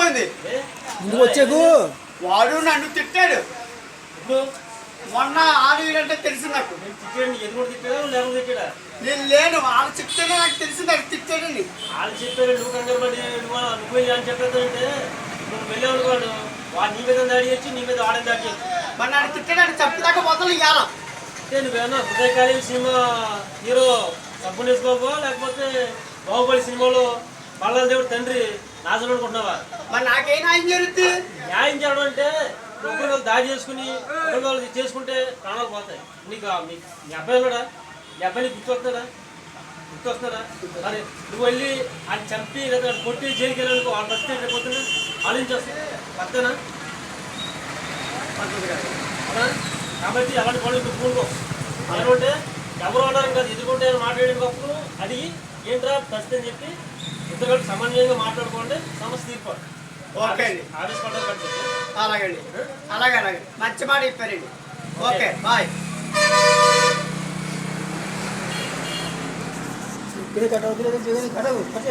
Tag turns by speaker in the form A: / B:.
A: ఏ?
B: ముందుకు వచ్చేకు?
C: వాడు నన్ను తిట్టాడు. మొన్న ఆడేటంటే తెలిసి నాకు.
A: నేను తిట్టాడు తిట్టాడా? తిట్టాడా
C: లేను వాళ్ళు చెప్తేనే నాకు తెలిసింది నాకు తిట్టాడండి
A: వాళ్ళు చెప్పారు నువ్వు కంగారు పడి నువ్వు అని చెప్పేదంటే నువ్వు వెళ్ళావు అనుకోడు వాడు నీ మీద దాడి చేయొచ్చు నీ మీద ఆడని దాడి చేయొచ్చు
C: మరి నన్ను తిట్టాడు చెప్పదాకా మొదలు ఇవ్వాల
A: అంటే నువ్వేమన్నా హృదయకాళి సినిమా హీరో సబ్బునేష్ బాబు లేకపోతే బాహుబలి సినిమాలో బల్లాల దేవుడు తండ్రి నాశనం అనుకుంటున్నావా?
C: మరి నాకేం న్యాయం జరుగుతుంది
A: న్యాయం చేయడం అంటే ఒకరి వాళ్ళు దాడి చేసుకుని ఒకరి వాళ్ళు చేసుకుంటే ప్రాణాలు పోతాయి. నీకు మీ అబ్బాయి ఉన్నాడా? మీ అబ్బాయిని గుర్తు వస్తున్నాడా గుర్తు వస్తున్నాడా మరి నువ్వు వెళ్ళి ఆయన చంపి లేదా కొట్టి జైలుకి వెళ్ళాలనుకో వాళ్ళ రేపు పొద్దున్న ఆలోచించేస్తుంది అవునా? కాబట్టి అలాంటి పనులు నువ్వు ఏమంటే ఎవరు అన్నారు కాదు ఎదుర్కొంటే మాట్లాడినప్పుడు అడిగి ఏంట్రా పరిస్థితి అని చెప్పి ఇద్దరు సమన్వయంగా మాట్లాడుకోండి సమస్య తీర్పాడు
C: ఓకే అండి.
A: ఆఫీస్ పడ్డ పడుతుంది
C: అలాగండి అలాగే అలాగే మంచి మాట చెప్పారండి. ఓకే. బాయ్.
B: ఇక్కడే కట్ అవుతుంది కట్ కట్